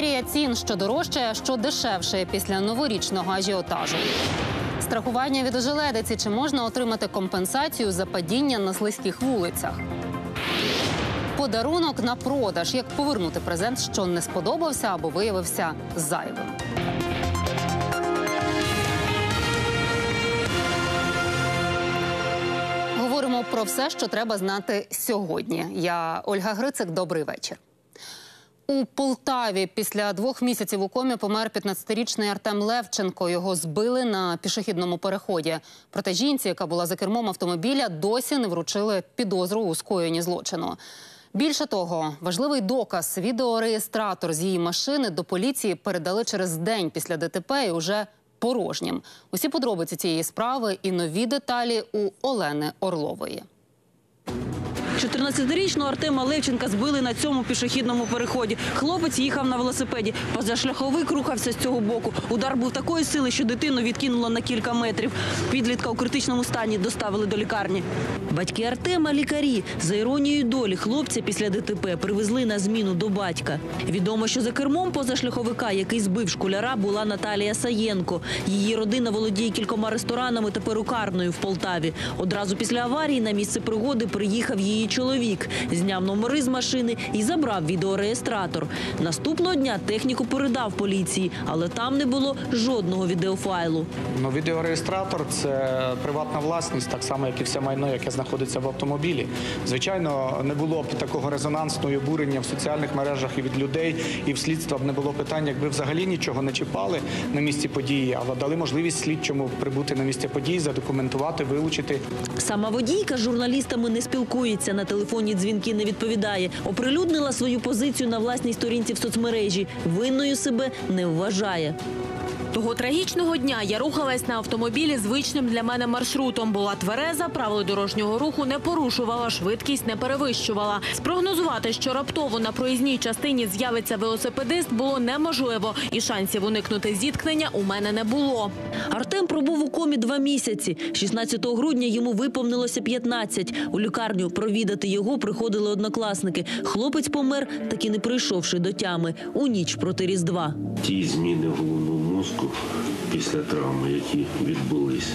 Феєрія цін, що дорожчає, що дешевше після новорічного ажіотажу. Страхування від ожеледиці чи можна отримати компенсацію за падіння на слизьких вулицях? Подарунок на продаж. Як повернути презент, що не сподобався або виявився зайвим. Говоримо про все, що треба знати сьогодні. Я Ольга Грицик. Добрий вечір. У Полтаві після двох місяців у комі помер 15-річний Артем Левченко. Його збили на пішохідному переході. Проте жінці, яка була за кермом автомобіля, досі не вручили підозру у скоєнні злочину. Більше того, важливий доказ відеореєстратор з її машини до поліції передали через день після ДТП і уже порожнім. Усі подробиці цієї справи і нові деталі у Олени Орлової. 14-річного Артема Левченка збили на цьому пішохідному переході. Хлопець їхав на велосипеді. Позашляховик рухався з цього боку. Удар був такої сили, що дитину відкинуло на кілька метрів. Підлітка у критичному стані доставили до лікарні. Батьки Артема – лікарі. За іронією долі хлопця після ДТП привезли на зміну до батька. Відомо, що за кермом позашляховика, який збив школяра, була Наталія Саєнко. Її родина володіє кількома ресторанами та перукарною в Полтаві. Одразу після аварії на місце пригоди приїхав її чоловік, зняв номери з машини і забрав відеореєстратор. Наступного дня техніку передав поліції, але там не було жодного відеофайлу. Ну, відеореєстратор це приватна власність, так само, як і все майно, яке знаходиться в автомобілі. Звичайно, не було б такого резонансного обурення в соціальних мережах і від людей, і в слідства б не було питань, якби взагалі нічого не чіпали на місці події, але дали можливість слідчому прибути на місце події, задокументувати, вилучити. Сама водійка з журналістами не спілкується, на телефонні дзвінки не відповідає. Оприлюднила свою позицію на власній сторінці в соцмережі. Винною себе не вважає. Того трагічного дня я рухалась на автомобілі звичним для мене маршрутом. Була твереза, правил дорожнього руху не порушувала, швидкість не перевищувала. Спрогнозувати, що раптово на проїзній частині з'явиться велосипедист, було неможливо, і шансів уникнути зіткнення у мене не було. Артем пробув у комі два місяці. 16 грудня йому виповнилося 15. У лікарню провідати його приходили однокласники. Хлопець помер, так і не прийшовши до тями у ніч проти Різдва. ті зміни головного мозку після травми, які відбулись,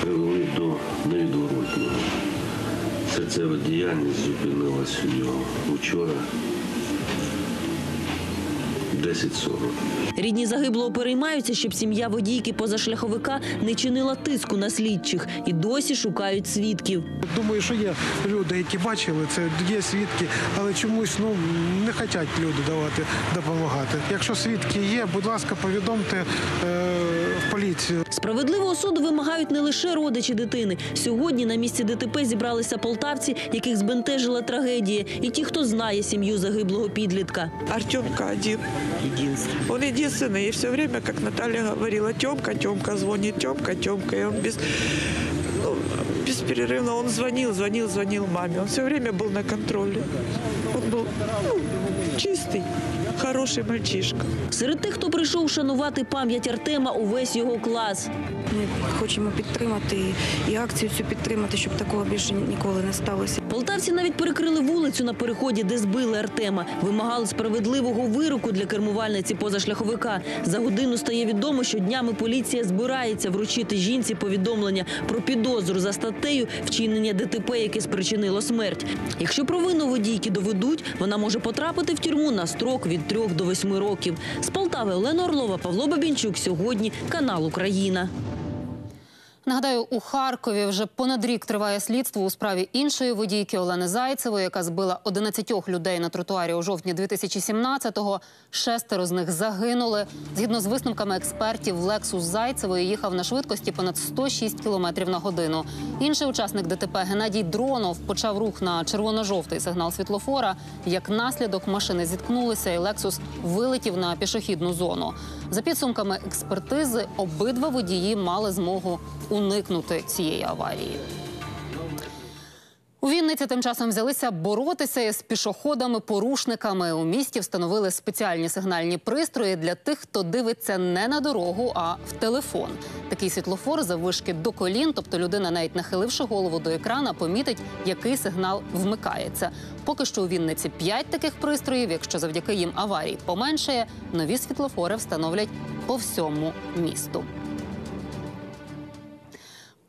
привели до невідворотного. Серцева діяльність зупинилась у нього вчора 10.40. Рідні загиблого переймаються, щоб сім'я водійки позашляховика не чинила тиску на слідчих і досі шукають свідків. Думаю, що є люди, які бачили це, є свідки, але чомусь ну не хочуть люди давати допомагати. Якщо свідки є, будь ласка, повідомте е, поліцію. Справедливого суду вимагають не лише родичі дитини. Сьогодні на місці ДТП зібралися полтавці, яких збентежила трагедія, і ті, хто знає сім'ю загиблого підлітка. Артемка один. Он единственный. И все время, как Наталья говорила, Темка, Темка звонит, Темка, Темка. И он без, ну, бесперерывно он звонил, звонил, звонил маме. Он все время был на контроле. Он был ну, чистый, хороший мальчишка. Серед тих, хто прийшов шанувати пам'ять Артема, увесь його клас. Ми хочемо підтримати і- і акцію цю підтримати, щоб такого більше ніколи не сталося. Полтавці навіть перекрили вулицю на переході, де збили Артема. Вимагали справедливого вироку для кермувальниці позашляховика. За годину стає відомо, що днями поліція збирається вручити жінці повідомлення про підозру за статтею вчинення ДТП, яке спричинило смерть. Якщо провину водійки доведуть, вона може потрапити в тюрму на строк від 3 до 8 років. З Полтави Олена Орлова, Павло Бабінчук. Сьогодні канал Україна. Нагадаю, у Харкові вже понад рік триває слідство у справі іншої водійки Олени Зайцевої, яка збила 11 людей на тротуарі у жовтні 2017-го. Шестеро з них загинули. Згідно з висновками експертів, Лексус Зайцевої їхав на швидкості понад 106 км на годину. Інший учасник ДТП Геннадій Дронов почав рух на червоно-жовтий сигнал світлофора. Як наслідок машини зіткнулися, і Лексус вилетів на пішохідну зону. За підсумками експертизи, обидва водії мали змогу уникнути цієї аварії. У Вінниці тим часом взялися боротися із пішоходами-порушниками. У місті встановили спеціальні сигнальні пристрої для тих, хто дивиться не на дорогу, а в телефон. Такий світлофор заввишки до колін, тобто людина, навіть нахиливши голову до екрана, помітить, який сигнал вмикається. Поки що у Вінниці п'ять таких пристроїв. Якщо завдяки їм аварій поменшає, нові світлофори встановлять по всьому місту.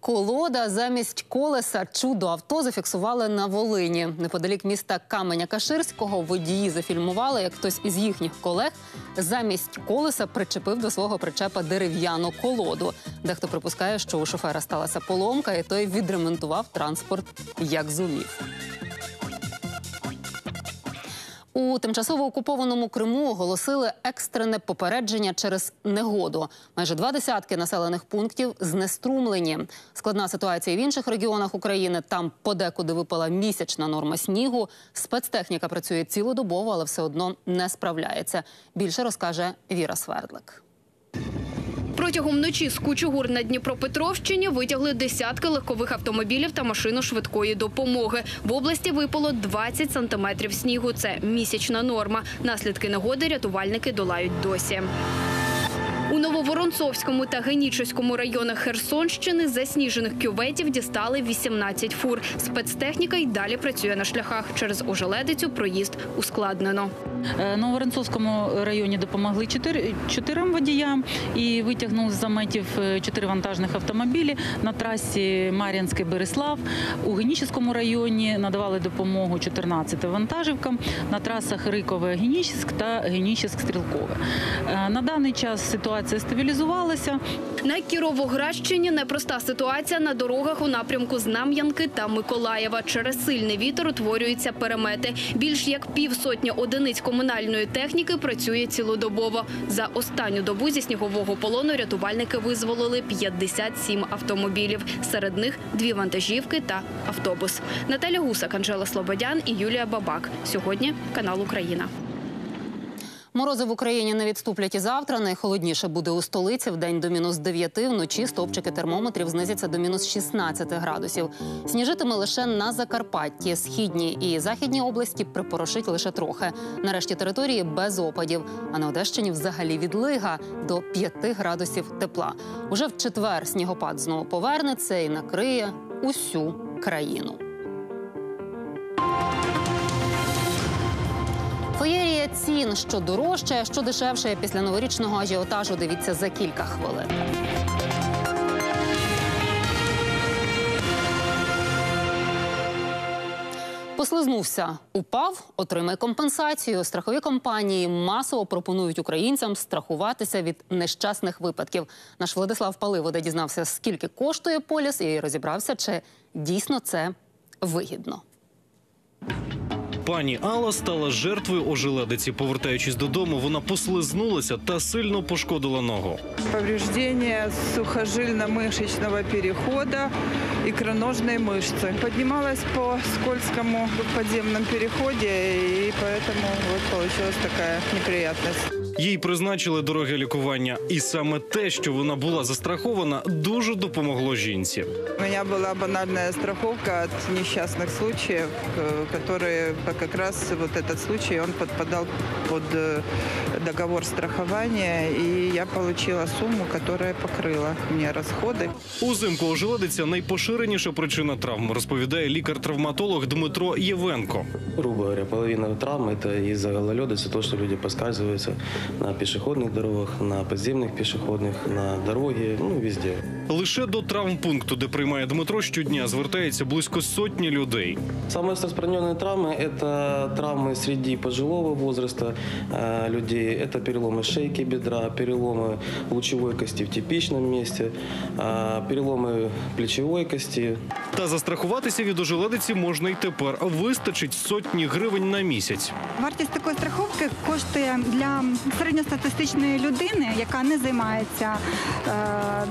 Колода замість колеса чудо авто зафіксували на Волині. Неподалік міста Каменя Каширського водії зафільмували, як хтось із їхніх колег замість колеса причепив до свого причепа дерев'яну колоду. Дехто припускає, що у шофера сталася поломка, і той відремонтував транспорт як зумів. У тимчасово окупованому Криму оголосили екстрене попередження через негоду. Майже два десятки населених пунктів знеструмлені. Складна ситуація в інших регіонах України. Там подекуди випала місячна норма снігу. Спецтехніка працює цілодобово, але все одно не справляється. Більше розкаже Віра Свердлик. Протягом ночі з Кучугур на Дніпропетровщині витягли десятки легкових автомобілів та машину швидкої допомоги. В області випало 20 сантиметрів снігу. Це місячна норма. Наслідки негоди рятувальники долають досі. У Нововоронцовському та Генічеському районах Херсонщини засніжених кюветів дістали 18 фур. Спецтехніка й далі працює на шляхах. Через ожеледицю проїзд ускладнено. Е, районі допомогли чотирьом водіям і витягнув з заметів е, чотири вантажних автомобілі на трасі Мар'янський Береслав. У Генічеському районі надавали допомогу 14 вантажівкам на трасах Рикове Генічеськ та Генічеськ Стрілкове. Е, На даний час ситуація стабілізувалася. На Кіровоградщині непроста ситуація на дорогах у напрямку Знам'янки та Миколаєва. Через сильний вітер утворюються перемети. Більш як півсотні одиниць комунальної техніки працює цілодобово. За останню добу зі снігового полону рятувальники визволили 57 автомобілів. Серед них дві вантажівки та автобус. Наталя Гусак, Анжела Слободян і Юлія Бабак. Сьогодні канал Україна. Морози в Україні не відступлять і завтра. Найхолодніше буде у столиці в день до мінус 9, вночі стовпчики термометрів знизяться до мінус 16 градусів. Сніжитиме лише на Закарпатті, східній і західній області припорошить лише трохи. Нарешті території без опадів. А на Одещині взагалі відлига до 5 градусів тепла. Уже в четвер снігопад знову повернеться і накриє усю країну. Феєрія цін, що дорожче, що дешевше після новорічного ажіотажу. Дивіться за кілька хвилин. Послизнувся, упав, отримай компенсацію. Страхові компанії масово пропонують українцям страхуватися від нещасних випадків. Наш Владислав Паливода дізнався, скільки коштує поліс, і розібрався, чи дійсно це вигідно. Пані Алла стала жертвою ожеледиці. Повертаючись додому, вона послизнулася та сильно пошкодила ногу. Повреждение сухожильно-мышечного перехода икроножной мышцы. Поднималась по скользкому подземном переходе, и поэтому вот получилась такая неприятность. Їй призначили дороге лікування, і саме те, що вона була застрахована, дуже допомогло жінці. У меня была банальная страховка от несчастных случаев, э, которые как раз вот этот случай, он подпадал под э, договор страхования, и я получила сумму, которая покрыла мне расходы. Узимку ожеледиця найпоширеніша причина травм, розповідає лікар-травматолог Дмитро Євенко. Грубо говоря, половина травм это из-за гололедицы, то, что люди поскальзываются на пешеходных дорогах, на подземных пешеходных, на дороге, ну, везде. Лише до травмпункту, де приймає Дмитро, щодня звертається близько сотні людей. Самые распространенные травмы – это травмы среди пожилого возраста э, людей. Это переломы шейки бедра, переломы лучевой кости в типичном месте, э, переломы плечевой кости, Та застрахуватися від ожеледиці можна й тепер. Вистачить сотні гривень на місяць. Вартість такої страховки коштує для середньостатистичної людини, яка не займається е,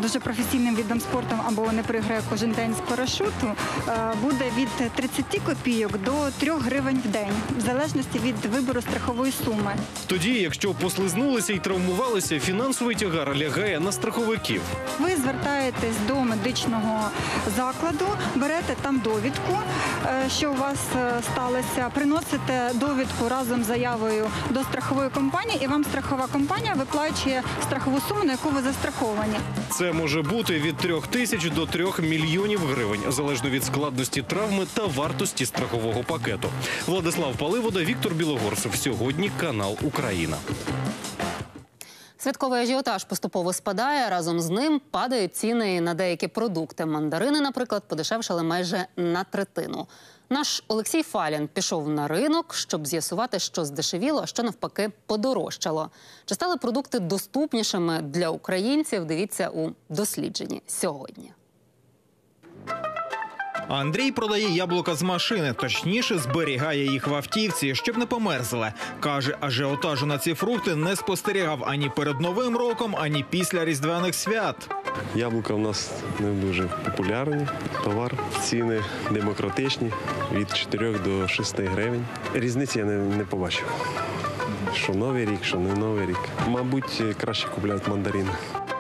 дуже професійною спортивним видом спорту або не приграє кожен день з парашуту, е, буде від 30 копійок до 3 гривень в день, в залежності від вибору страхової суми. Тоді, якщо послизнулися і травмувалися, фінансовий тягар лягає на страховиків. Ви звертаєтесь до медичного закладу, берете там довідку, е, що у вас е, сталося, приносите довідку разом з заявою до страхової компанії, і вам страхова компанія виплачує страхову суму, на яку ви застраховані. Це може бути від трьох тисяч до трьох мільйонів гривень, залежно від складності травми та вартості страхового пакету. Владислав Паливода, Віктор Білогорцев. Сьогодні канал Україна. Святковий ажіотаж поступово спадає. Разом з ним падають ціни на деякі продукти. Мандарини, наприклад, подешевшали майже на третину. Наш Олексій Фалін пішов на ринок, щоб з'ясувати, що здешевіло, а що навпаки подорожчало. Чи стали продукти доступнішими для українців? Дивіться у дослідженні сьогодні. Андрій продає яблука з машини, точніше зберігає їх в автівці, щоб не померзли. Каже, ажіотажу на ці фрукти не спостерігав ані перед новим роком, ані після різдвяних свят. Яблука в нас не дуже популярні. Товар, ціни демократичні від 4 до 6 гривень. Різниці я не, не побачив. Що новий рік, що не новий рік. Мабуть, краще купляють мандарини.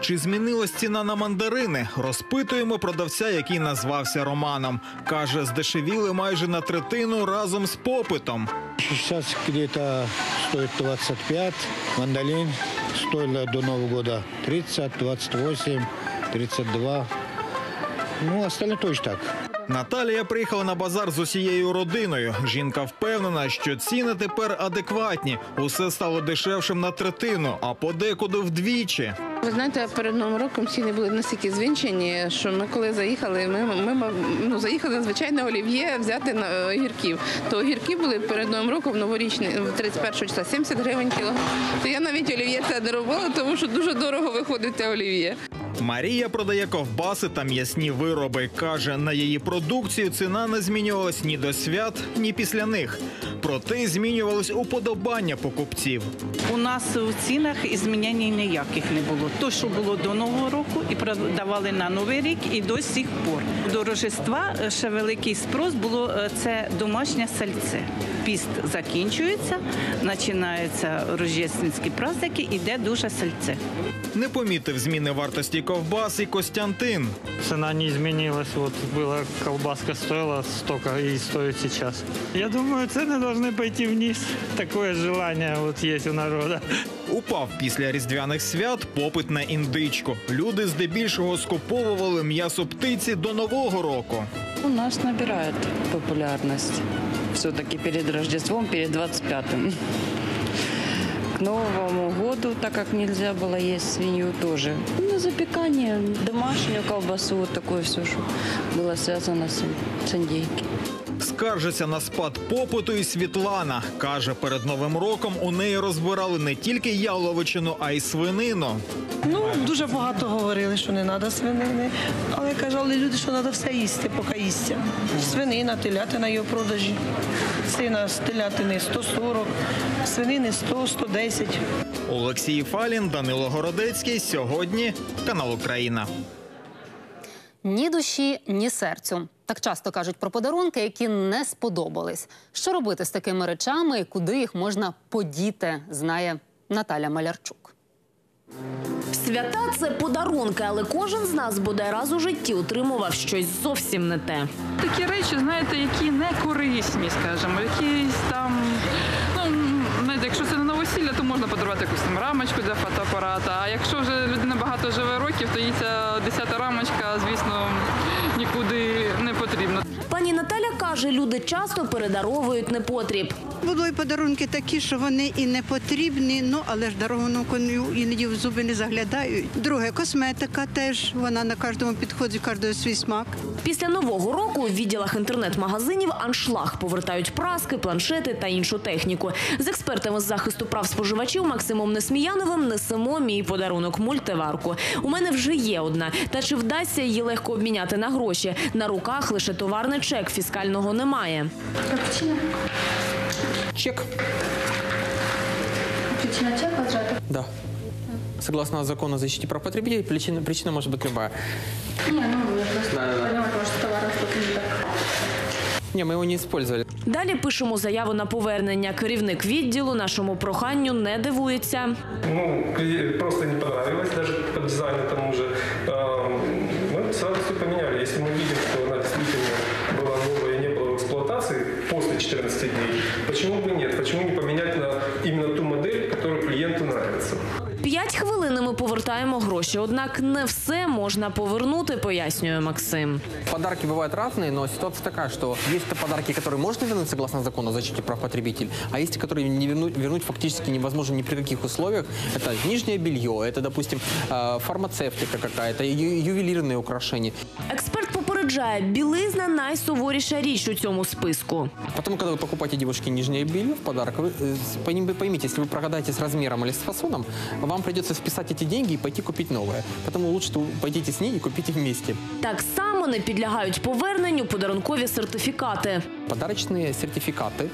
Чи змінилась ціна на мандарини? Розпитуємо продавця, який назвався Романом. Каже, здешевіли майже на третину разом з попитом. Зараз десь стоїть стоит 25, мандарин стоило до Нового року 30, 28, 32. Ну, остальне точно так. Наталія приїхала на базар з усією родиною. Жінка впевнена, що ціни тепер адекватні. Усе стало дешевшим на третину, а подекуди вдвічі. Ви знаєте, перед новим роком ціни були настільки звинчені, що ми коли заїхали, ми, ми ну, заїхали на звичайне олів'є взяти на е, огірків. То огірки були перед новим роком новорічні, 31 числа 70 гривень кілограм. То я навіть олів'є це не робила, тому що дуже дорого виходить те олів'є. Марія продає ковбаси та м'ясні вироби. Каже, на її продукцію ціна не змінювалась ні до свят, ні після них. Проте змінювалось уподобання покупців. У нас у цінах змінень ніяких не було. То, що було до Нового року, і продавали на Новий рік, і до сих пор. До Рождества е, ще великий спрос було е, це домашнє сальце. Піст закінчується, починаються рождественські праздники, іде дуже сальце. Не помітив зміни вартості ковбас і Костянтин. Цена не изменилась. Вот была колбаска стоила столько и стоит сейчас. Я думаю, цены должны пойти вниз. Такое желание вот есть у народа. Упав після різдвяних свят попит на індичку. Люди здебільшого скуповували м'ясо птиці до нового року. У нас набирает популярность. Все-таки перед Рождеством, перед 25-м. К Новому году, так как нельзя было есть свинью тоже. На запекание, домашнюю колбасу, вот такое все, что было связано с, с индейки. Скаржиться на спад попиту і Світлана. Каже, перед новим роком у неї розбирали не тільки яловичину, а й свинину. Ну, дуже багато говорили, що не треба свинини. Але казали люди, що треба все їсти, поки їсться. Свинина, телятина є в продажі. Сина з телятини 140, свинини 100, 110. Олексій Фалін, Данило Городецький. Сьогодні канал Україна. Ні душі, ні серцю. Так часто кажуть про подарунки, які не сподобались. Що робити з такими речами і куди їх можна подіти, знає Наталя Малярчук. Свята це подарунки, але кожен з нас буде раз у житті отримував щось зовсім не те. Такі речі, знаєте, які не корисні, скажімо, якісь там. Ну, знаєте, якщо це не новосілля, то можна подарувати якусь там рамочку для фотоапарата. А якщо вже людина багато живе років, то їй ця десята рамочка, звісно, нікуди не потрібна. Пані Наталя каже, люди часто передаровують непотріб. Були й подарунки такі, що вони і не потрібні, ну але ж дорогому коню іноді в зуби не заглядають. Друге, косметика теж вона на кожному підході, кожного свій смак. Після нового року у відділах інтернет-магазинів аншлаг повертають праски, планшети та іншу техніку. З експертами з захисту прав споживачів Максимом Несміяновим несемо мій подарунок мультиварку. У мене вже є одна. Та чи вдасться її легко обміняти на гроші? На руках лише товарний чек, фіскального немає. Чек. Причина чек возврата? Да. согласно закону о защите прав потребителей, причина, причина может быть любая. Не, ну я просто Да-да-да. поняла, может, товара что-то не так. Не, мы его не использовали. Далі пишемо заяву на повернення. Керівник відділу нашому проханню не дивується. Ну, клиент просто не понравилось, даже по дизайну тому же. Эм, Мы сразу все поменяли. Если мы видим, что она действительно была новая и не была в эксплуатации после 14 дней, гроші. Однак не все можна повернути, пояснює Максим. Подарки бывают разные, но ситуация такая, что есть то подарки, которые можно вернуть согласно закону о защите прав потребителей, а есть, которые не вернуть, вернуть фактически невозможно ни при каких условиях. Это нижнее белье, это, допустим, э, фармацевтика какая-то, ю- ювелирные украшения. Експерт попереджає, білизна найсуворіша річ у цьому списку. Потом, когда вы покупаете девушке нижнее белье в подарок, вы э, с- пойми- поймите, если вы прогадаете с размером или с фасоном, вам придется списать эти деньги и пойти купить новое. Поэтому лучше что вы пойдите с ней и купите вместе. Так само не підлягають поверненню подарункові сертифікати. Подарочные сертификаты, э,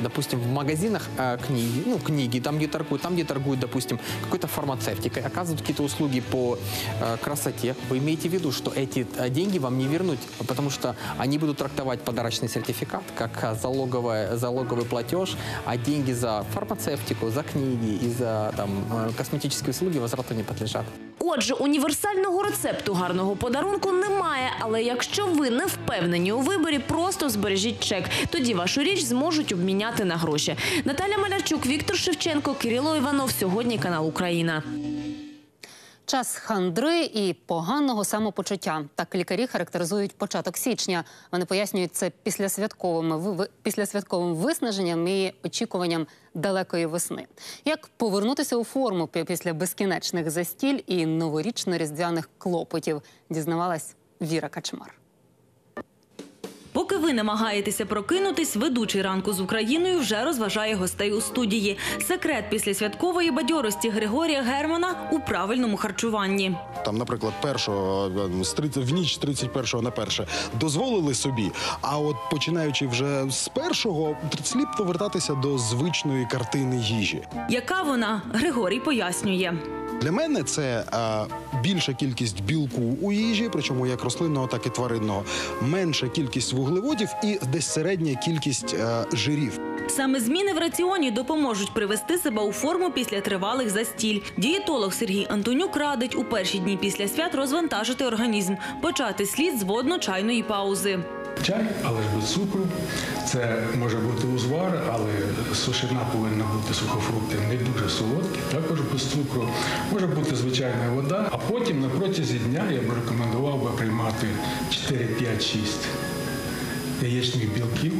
допустим, в магазинах э, книги, ну, книги, там, где торгуют, там, где торгуют, допустим, какой-то фармацевтикой, оказывают какие-то услуги по э, красоте, вы имеете в виду, что эти э, деньги вам не вернуть, потому что они будут трактовать подарочный сертификат как э, залоговое, залоговый платеж, а деньги за фармацевтику, за книги и за там, э, косметические услуги возврату не подлежат. Отже, універсального рецепту гарного подарунку немає. Але якщо ви не впевнені у виборі, просто збережіть чек. Тоді вашу річ зможуть обміняти на гроші. Наталя Малярчук, Віктор Шевченко, Кирило Іванов. Сьогодні канал Україна. Час хандри і поганого самопочуття. Так лікарі характеризують початок січня. Вони пояснюють це післясвятковими ви- післясвятковим виснаженням і очікуванням далекої весни. Як повернутися у форму пі- після безкінечних застіль і новорічно-різдвяних клопотів, дізнавалась Віра Качмар. Поки ви намагаєтеся прокинутись, ведучий ранку з Україною вже розважає гостей у студії. Секрет після святкової бадьорості Григорія Германа у правильному харчуванні. Там, наприклад, першого е, з 30, в ніч з 31 на перше дозволили собі. А от починаючи вже з першого, слід повертатися до звичної картини їжі. Яка вона Григорій пояснює. Для мене це е, більша кількість білку у їжі, причому як рослинного, так і тваринного, менша кількість вуглеводів і десь середня кількість е, жирів. Саме зміни в раціоні допоможуть привести себе у форму після тривалих застіль. Дієтолог Сергій Антонюк радить у перші дні після свят розвантажити організм, почати слід з водно-чайної паузи. Чай, але ж без цукру. Це може бути узвар, але сушина повинна бути сухофрукти не дуже солодкі, також без цукру. Може бути звичайна вода, а потім на протязі дня я б рекомендував би приймати 4, 5, 6 яєчних білків.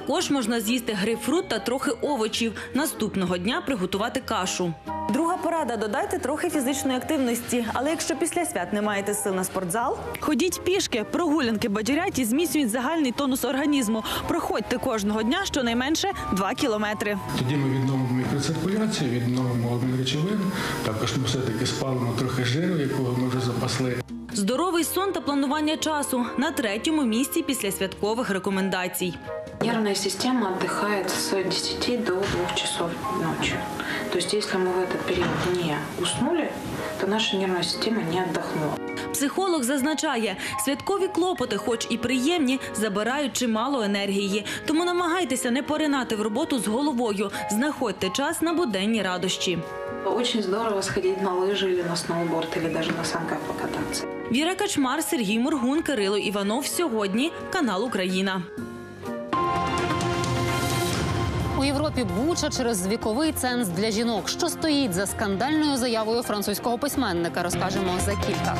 Також можна з'їсти грейпфрут та трохи овочів. Наступного дня приготувати кашу. Друга порада додайте трохи фізичної активності. Але якщо після свят не маєте сил на спортзал, ходіть пішки, прогулянки бадьорять і зміцнюють загальний тонус організму. Проходьте кожного дня щонайменше 2 кілометри. Тоді ми відновимо мікроциркуляцію, відновимо обмін речовин. Також ми все-таки спалимо трохи жиру, якого ми вже запасли. Здоровий сон та планування часу на третьому місці після святкових рекомендацій. Нервная система отдыхает с 10 до 2 часов ночи. То есть если мы в этот период не уснули, то наша нервная система не отдохнула. Психолог зазначає, святкові клопоти, хоч і приємні, забирають чимало енергії. Тому намагайтеся не поринати в роботу з головою. Знаходьте час на буденні радощі. Очень здорово сходить на лыжи или на сноуборд, или даже на санках покататься. Віра Качмар, Сергій Моргун, Кирило Іванов. Сьогодні канал Україна. У Європі буча через віковий ценз для жінок. Що стоїть за скандальною заявою французького письменника, розкажемо за кілька.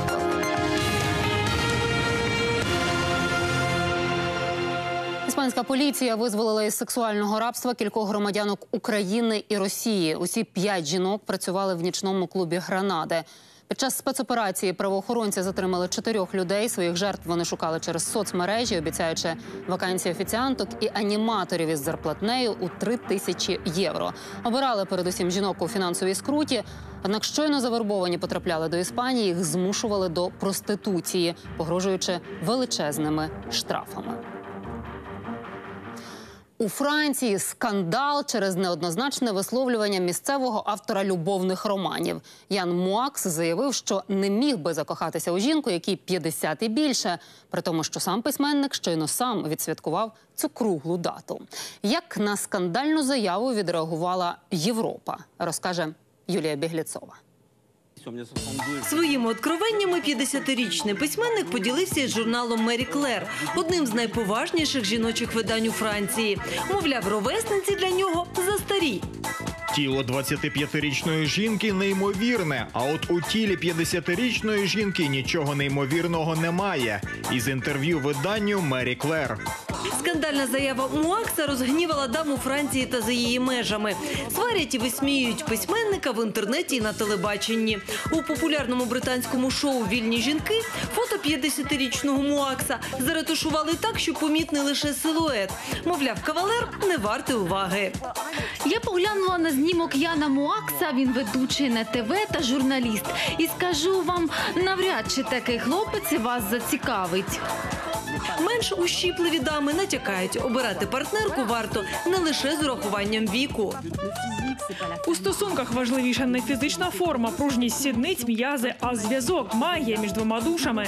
Іспанська поліція визволила із сексуального рабства кількох громадянок України і Росії. Усі п'ять жінок працювали в нічному клубі Гранади. Під час спецоперації правоохоронці затримали чотирьох людей. Своїх жертв вони шукали через соцмережі, обіцяючи вакансії офіціанток і аніматорів із зарплатнею у три тисячі євро. Обирали передусім жінок у фінансовій скруті. Однак щойно завербовані потрапляли до Іспанії, їх змушували до проституції, погрожуючи величезними штрафами. У Франції скандал через неоднозначне висловлювання місцевого автора любовних романів. Ян Муакс заявив, що не міг би закохатися у жінку, якій 50 і більше, при тому, що сам письменник щойно сам відсвяткував цю круглу дату. Як на скандальну заяву відреагувала Європа, розкаже Юлія Бігліцова. Своїми откровеннями 50-річний письменник поділився із журналом Мері Клер, одним з найповажніших жіночих видань у Франції. Мовляв, ровесниці для нього застарі. Тіло 25-річної жінки неймовірне, а от у тілі 50-річної жінки нічого неймовірного немає. Із інтерв'ю виданню Мері Клер. Скандальна заява Муакса розгнівала даму Франції та за її межами. Сварять і висміюють письменника в інтернеті і на телебаченні. У популярному британському шоу Вільні жінки фото 50-річного Муакса заретушували так, що помітний лише силует. Мовляв, кавалер не вартий уваги. Я поглянула на знімок Яна Муакса, він ведучий на ТВ та журналіст. І скажу вам, навряд чи такий хлопець вас зацікавить. Менш ущіпливі дами натякають, обирати партнерку варто не лише з урахуванням віку. У стосунках важливіша не фізична форма, пружність сідниць, м'язи, а зв'язок магія між двома душами.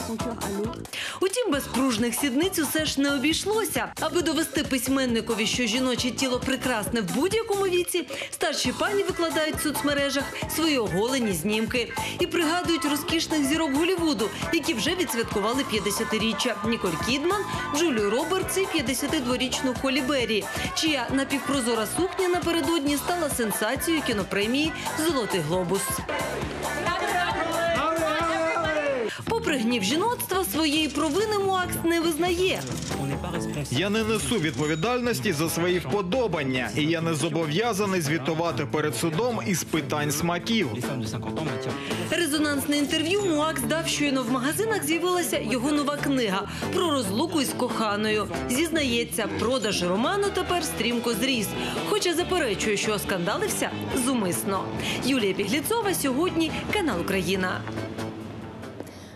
Утім, без пружних сідниць усе ж не обійшлося. Аби довести письменникові, що жіноче тіло прекрасне в будь-якому віці, старші пані викладають в соцмережах свої оголені знімки і пригадують розкішних зірок Голівуду, які вже відсвяткували 50-річчя. Ніколь Кідман, Джулію Робертс і 52-річну Холі Беррі, чия напівпрозора сукня напередодні стала сенсацією кінопремії Золотий глобус. Попри гнів жіноцтва, своєї провини Муакс не визнає. Я не несу відповідальності за свої вподобання, і я не зобов'язаний звітувати перед судом із питань смаків. Резонансне інтерв'ю Муакс дав щойно в магазинах з'явилася його нова книга про розлуку із коханою. Зізнається, продаж роману тепер стрімко зріс, хоча заперечує, що оскандалився зумисно. Юлія Бігліцова сьогодні канал Україна.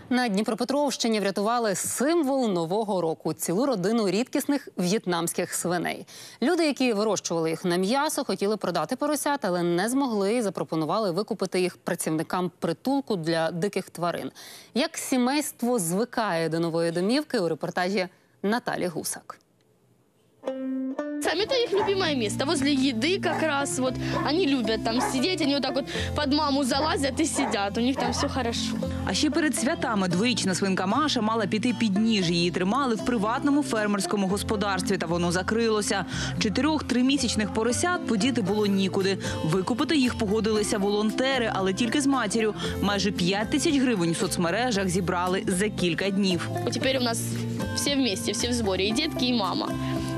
На Дніпропетровщині врятували символ нового року цілу родину рідкісних в'єтнамських свиней. Люди, які вирощували їх на м'ясо, хотіли продати поросят, але не змогли і запропонували викупити їх працівникам притулку для диких тварин. Як сімейство звикає до нової домівки у репортажі Наталі Гусак. Сами это их любимое место. Возле еды как раз вот они любят там сидеть, они вот так вот под маму залазят и сидят. У них там все хорошо. А ще перед святами дворічна свинка Маша мала піти під ніж. Її тримали в приватному фермерському господарстві, та воно закрилося. Чотирьох тримісячних поросят подіти було нікуди. Викупити їх погодилися волонтери, але тільки з матір'ю. Майже 5 тисяч гривень в соцмережах зібрали за кілька днів. Вот теперь у нас все вместе, все в сборе, и детки, и мама.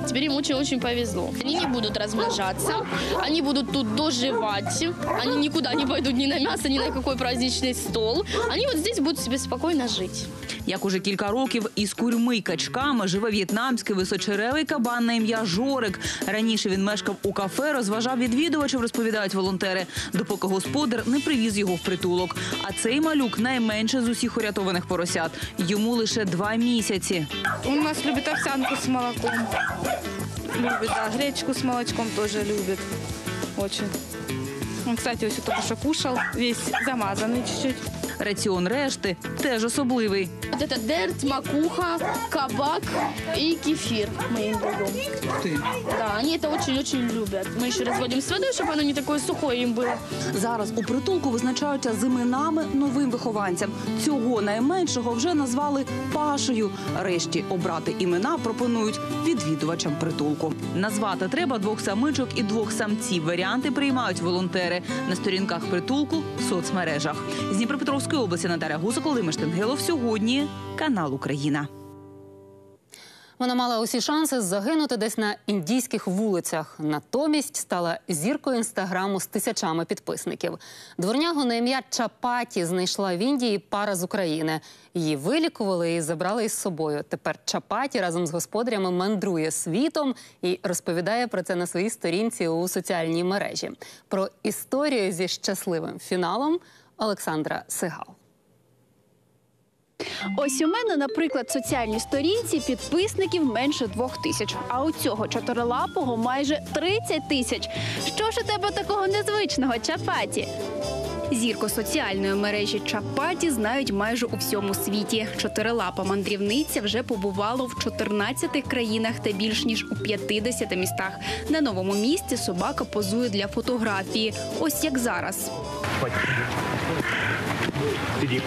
Теперь им очень-очень повезло. Они не будут размножаться, они будут тут доживать, они никуда не пойдут ни на мясо, ни на какой праздничный стол. Они вот здесь будут себе спокойно жить. Як уже кілька років із курьми й качками живе в'єтнамський височеревий кабан на ім'я Жорик. Раніше він мешкав у кафе, розважав відвідувачів, розповідають волонтери, допоки господар не привіз його в притулок. А цей малюк найменше з усіх урятованих поросят. Йому лише два місяці. У нас любит овсянку с молоком. Любит, да. Гречку с молочком тоже любит. Очень. Он, кстати, вот только что кушал, весь замазанный чуть-чуть. Раціон решти теж особливий. Вот это дерт, макуха, кабак и кефир мы им даем. Да, они это очень-очень любят. Мы еще разводим с водой, чтобы оно не такое сухое им было. Зараз у притулку визначаються з іменами новим вихованцям. Цього найменшого вже назвали Пашею. Решті обрати імена пропонують відвідувачам притулку. Назвати треба двох самичок і двох самців. Варіанти приймають волонтери на сторінках притулку в соцмережах. З Дніпропетровської області Наталя Гусак, Володимир Штенгелов. Сьогодні канал Україна. Вона мала усі шанси загинути десь на індійських вулицях. Натомість стала зіркою інстаграму з тисячами підписників. Дворнягу на ім'я Чапаті знайшла в Індії пара з України. Її вилікували і забрали із собою. Тепер Чапаті разом з господарями мандрує світом і розповідає про це на своїй сторінці у соціальній мережі. Про історію зі щасливим фіналом Олександра Сигал. Ось у мене, наприклад, соціальній сторінці підписників менше двох тисяч, а у цього чотирилапого майже 30 тисяч. Що ж у тебе такого незвичного, чапаті? Зірку соціальної мережі Чапаті знають майже у всьому світі. Чотирилапа мандрівниця вже побувала в 14 країнах та більш ніж у 50 містах. На новому місці собака позує для фотографії. Ось як зараз. Иди.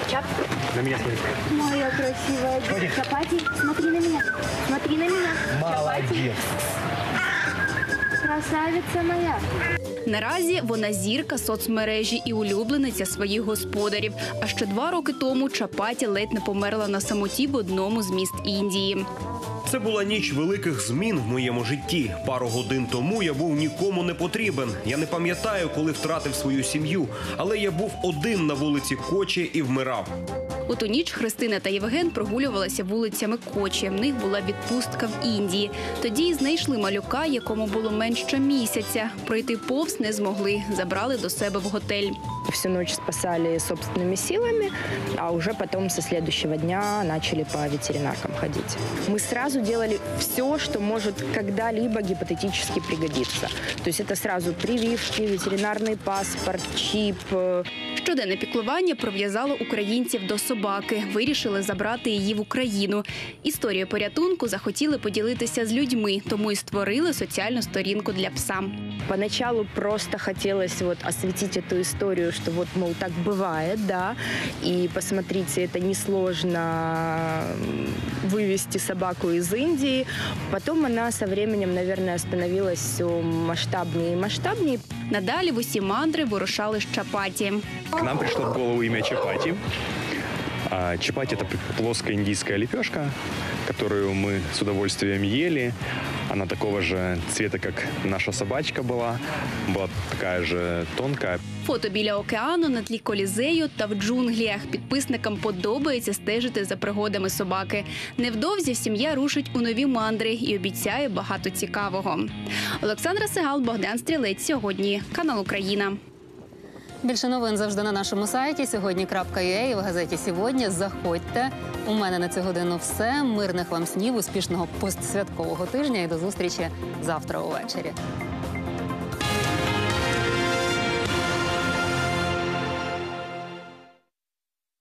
На меня смотри. Моя красивая Чапати, смотри на меня. Смотри на меня. Молодец. Красавиця моя. Наразі вона зірка соцмережі і улюблениця своїх господарів. А ще два роки тому Чапаті ледь не померла на самоті в одному з міст Індії. Це була ніч великих змін в моєму житті. Пару годин тому я був нікому не потрібен. Я не пам'ятаю, коли втратив свою сім'ю, але я був один на вулиці Кочі і вмирав. У ту ніч Христина та Євген прогулювалися вулицями Кочі. В них була відпустка в Індії. Тоді знайшли малюка, якому було менше місяця. Пройти повз не змогли. Забрали до себе в готель. Всю ночь спасали собственными силами, а уже потом со следующего дня начали по ветеринаркам ходить. Мы сразу делали все, что может когда-либо гипотетически пригодиться. То есть это сразу прививки, ветеринарный паспорт, чип. э, Щоденне піклування прив'язало українців до собаки. Вирішили забрати її в Україну. Історію порятунку захотіли поділитися з людьми, тому і створили соціальну сторінку для пса. Поначалу просто хотелось вот осветить эту историю, что вот, мол, так бывает, да, и посмотрите, это несложно м, вывести собаку из Индии. Потом она со временем, наверное, становилась все масштабнее и масштабнее. Надалі в усі мандри вирушали з Чапаті. К нам пришло в голову имя Чапати. А, Чапати – это плоская индийская лепешка, которую мы с удовольствием ели. Она такого же цвета, как наша собачка была. Была такая же тонкая. Фото біля океану на тлі колізею та в джунглях. Підписникам подобається стежити за пригодами собаки. Невдовзі сім'я рушить у нові мандри і обіцяє багато цікавого. Олександра Сигал, Богдан Стрілець. Сьогодні канал Україна. Більше новин завжди на нашому сайті. Сьогодні.ua і в газеті сьогодні. Заходьте. У мене на цю годину все. Мирних вам снів, успішного постсвяткового тижня і до зустрічі завтра увечері.